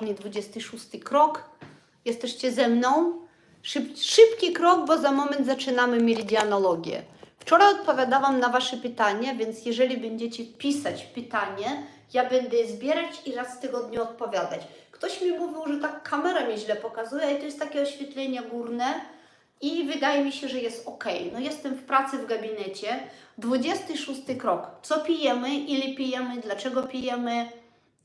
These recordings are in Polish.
ważny 26 krok. Jesteście ze mną? Szyb, szybki krok, bo za moment zaczynamy meridianologię. Wczoraj odpowiadałam na Wasze pytania, więc jeżeli będziecie pisać pytanie, ja będę je zbierać i raz w tygodniu odpowiadać. Ktoś mi mówił, że tak kamera mi źle pokazuje, i to jest takie oświetlenie górne i wydaje mi się, że jest ok. No jestem w pracy w gabinecie. 26 krok. Co pijemy, ile pijemy, dlaczego pijemy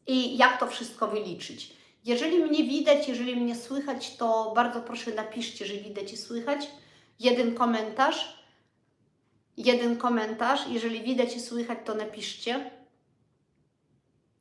i jak to wszystko wyliczyć. Jeżeli mnie widać, jeżeli mnie słychać, to bardzo proszę napiszcie, że widać i słychać. Jeden komentarz. Jeden komentarz. Jeżeli widać i słychać, to napiszcie.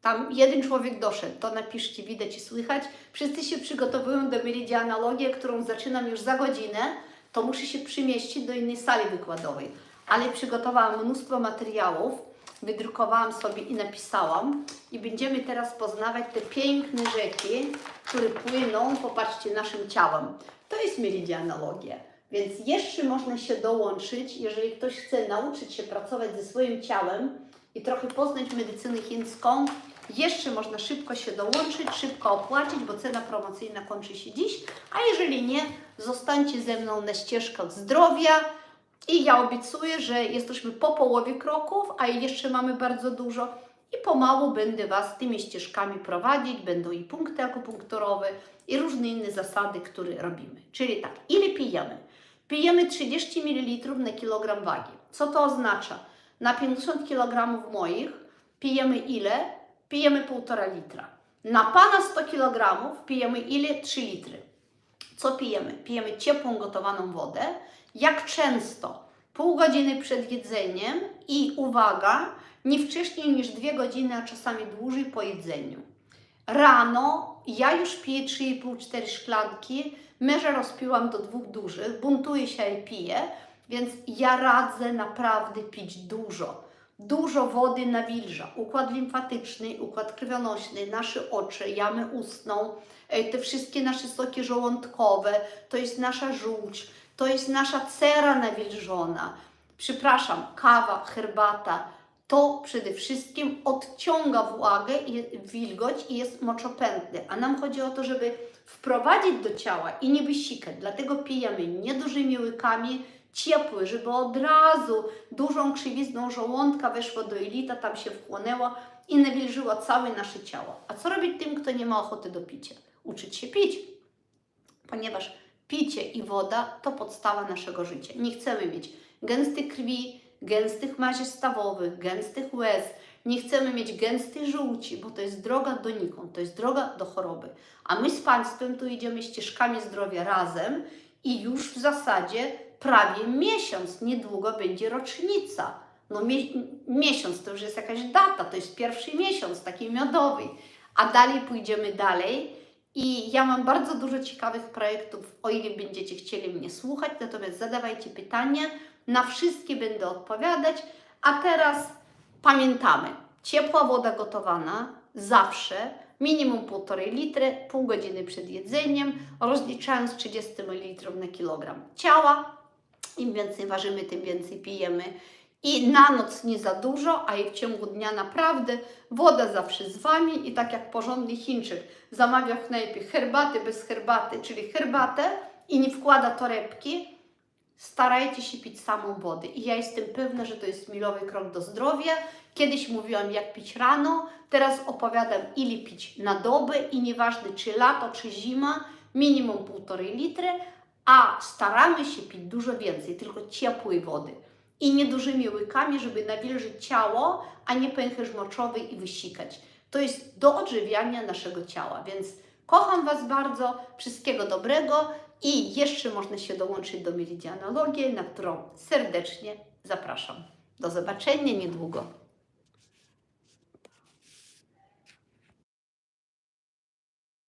Tam jeden człowiek doszedł, to napiszcie, widać i słychać. Wszyscy się przygotowują do meridianologii, którą zaczynam już za godzinę. To muszę się przymieścić do innej sali wykładowej. Ale przygotowałam mnóstwo materiałów, wydrukowałam sobie i napisałam. I będziemy teraz poznawać te piękne rzeki, które płyną, popatrzcie, naszym ciałem. To jest meridianologia. Więc jeszcze można się dołączyć, jeżeli ktoś chce nauczyć się pracować ze swoim ciałem i trochę poznać medycynę chińską, jeszcze można szybko się dołączyć, szybko opłacić, bo cena promocyjna kończy się dziś. A jeżeli nie, zostańcie ze mną na ścieżkach zdrowia. I ja obiecuję, że jesteśmy po połowie kroków, a jeszcze mamy bardzo dużo. I pomału będę Was tymi ścieżkami prowadzić. Będą i punkty akupunkturowe, i różne inne zasady, które robimy. Czyli tak, ile pijemy? Pijemy 30 ml na kilogram wagi. Co to oznacza? Na 50 kg moich pijemy ile? Pijemy 1,5 litra. Na Pana 100 kg pijemy ile? 3 litry. Co pijemy? Pijemy ciepłą, gotowaną wodę. Jak często? Pół godziny przed jedzeniem i uwaga, nie wcześniej niż 2 godziny, a czasami dłużej po jedzeniu. Rano ja już piję 3,5-4 szklanki, męża rozpiłam do dwóch dużych, buntuję się i piję, więc ja radzę naprawdę pić dużo. Dużo wody nawilża. Układ limfatyczny, układ krwionośny, nasze oczy, jamę ustną, e, te wszystkie nasze soki żołądkowe, to jest nasza żółć, to jest nasza cera nawilżona. Przepraszam, kawa, herbata, to przede wszystkim odciąga włagę i wilgoć i jest moczopędny. A nam chodzi o to, żeby wprowadzić do ciała i nie wysikać. Dlatego pijemy niedużymi łykami, ciepły, żeby od razu dużą krzywizną żołądka weszła do jelita, tam się wchłonęło i nawilżyło całe nasze ciało. A co robić tym, kto nie ma ochoty do picia? Uczyć się pić, ponieważ picie i woda to podstawa naszego życia. Nie chcemy mieć gęstej krwi, gęstych mazi stawowych, gęstych łez, nie chcemy mieć gęstej żółci, bo to jest droga donikąd, to jest droga do choroby. A my z Państwem tu idziemy ścieżkami zdrowia razem i już w zasadzie prawie miesiąc, niedługo będzie rocznica. No mie miesiąc to już jest jakaś data, to jest pierwszy miesiąc taki miodowy, a dalej pójdziemy dalej. I ja mam bardzo dużo ciekawych projektów, o ile będziecie chcieli mnie słuchać, natomiast zadawajcie pytania, na wszystkie będę odpowiadać. A teraz pamiętamy, ciepła woda gotowana zawsze, minimum 1,5 litry, pół godziny przed jedzeniem, rozliczając 30 ml na kilogram ciała. Im więcej ważymy, tym więcej pijemy. I na noc nie za dużo, a i w ciągu dnia naprawdę woda zawsze z Wami. I tak jak porządny Chińczyk zamawia w knajpie herbaty bez herbaty, czyli herbatę i nie wkłada torebki, starajcie się pić samą wodę. I ja jestem pewna, że to jest milowy krok do zdrowia. Kiedyś mówiłam, jak pić rano, teraz opowiadam, ile pić na dobę i nieważne czy lato, czy zima, minimum 1,5 litry, a staramy się pić dużo więcej, tylko ciepłej wody. I niedużymi łykami, żeby nawilżyć ciało, a nie pęcherz moczowy i wysikać. To jest do odżywiania naszego ciała, więc kocham Was bardzo, wszystkiego dobrego i jeszcze można się dołączyć do Meridianologii, na którą serdecznie zapraszam. Do zobaczenia niedługo.